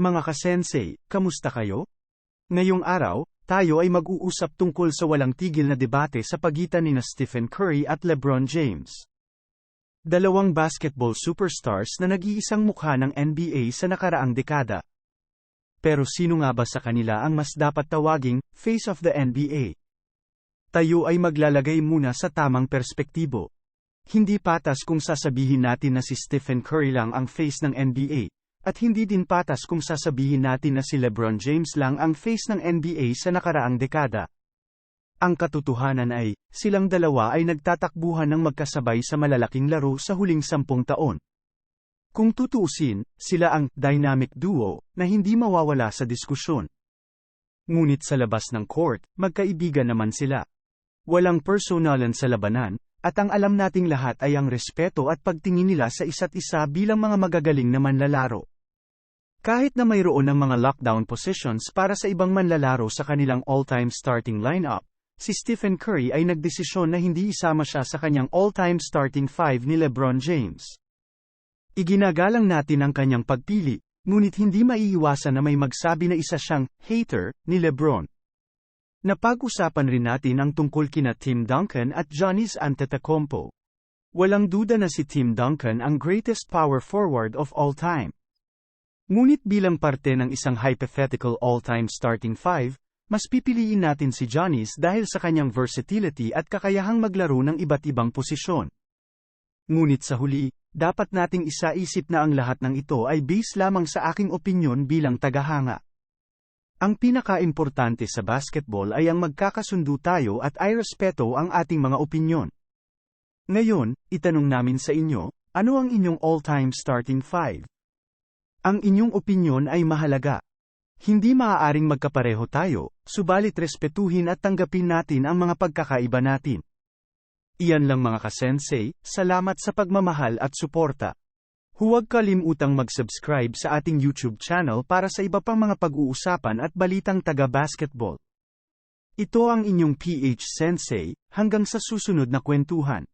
Mga kasensei, kamusta kayo? Ngayong araw, tayo ay mag-uusap tungkol sa walang tigil na debate sa pagitan ni na Stephen Curry at LeBron James. Dalawang basketball superstars na nag-iisang mukha ng NBA sa nakaraang dekada. Pero sino nga ba sa kanila ang mas dapat tawaging face of the NBA? Tayo ay maglalagay muna sa tamang perspektibo. Hindi patas kung sasabihin natin na si Stephen Curry lang ang face ng NBA, at hindi din patas kung sasabihin natin na si LeBron James lang ang face ng NBA sa nakaraang dekada. Ang katotohanan ay, silang dalawa ay nagtatakbuhan ng magkasabay sa malalaking laro sa huling sampung taon. Kung tutuusin, sila ang dynamic duo na hindi mawawala sa diskusyon. Ngunit sa labas ng court, magkaibigan naman sila. Walang personalan sa labanan, at ang alam nating lahat ay ang respeto at pagtingin nila sa isa't isa bilang mga magagaling na manlalaro. Kahit na mayroon ng mga lockdown positions para sa ibang manlalaro sa kanilang all-time starting lineup, si Stephen Curry ay nagdesisyon na hindi isama siya sa kanyang all-time starting five ni LeBron James. Iginagalang natin ang kanyang pagpili, ngunit hindi maiiwasan na may magsabi na isa siyang hater ni LeBron. Napag-usapan rin natin ang tungkol kina Tim Duncan at Giannis Antetokounmpo. Walang duda na si Tim Duncan ang greatest power forward of all time. Ngunit bilang parte ng isang hypothetical all-time starting five, mas pipiliin natin si Giannis dahil sa kanyang versatility at kakayahang maglaro ng iba't ibang posisyon. Ngunit sa huli, dapat nating isaisip na ang lahat ng ito ay base lamang sa aking opinyon bilang tagahanga. Ang pinakaimportante sa basketball ay ang magkakasundo tayo at ay respeto ang ating mga opinyon. Ngayon, itanong namin sa inyo, ano ang inyong all-time starting five? Ang inyong opinyon ay mahalaga. Hindi maaaring magkapareho tayo, subalit respetuhin at tanggapin natin ang mga pagkakaiba natin. Iyan lang mga kasensei, salamat sa pagmamahal at suporta. Huwag kalimutang mag-subscribe sa ating YouTube channel para sa iba pang mga pag-uusapan at balitang taga-basketball. Ito ang inyong PH Sensei, hanggang sa susunod na kwentuhan.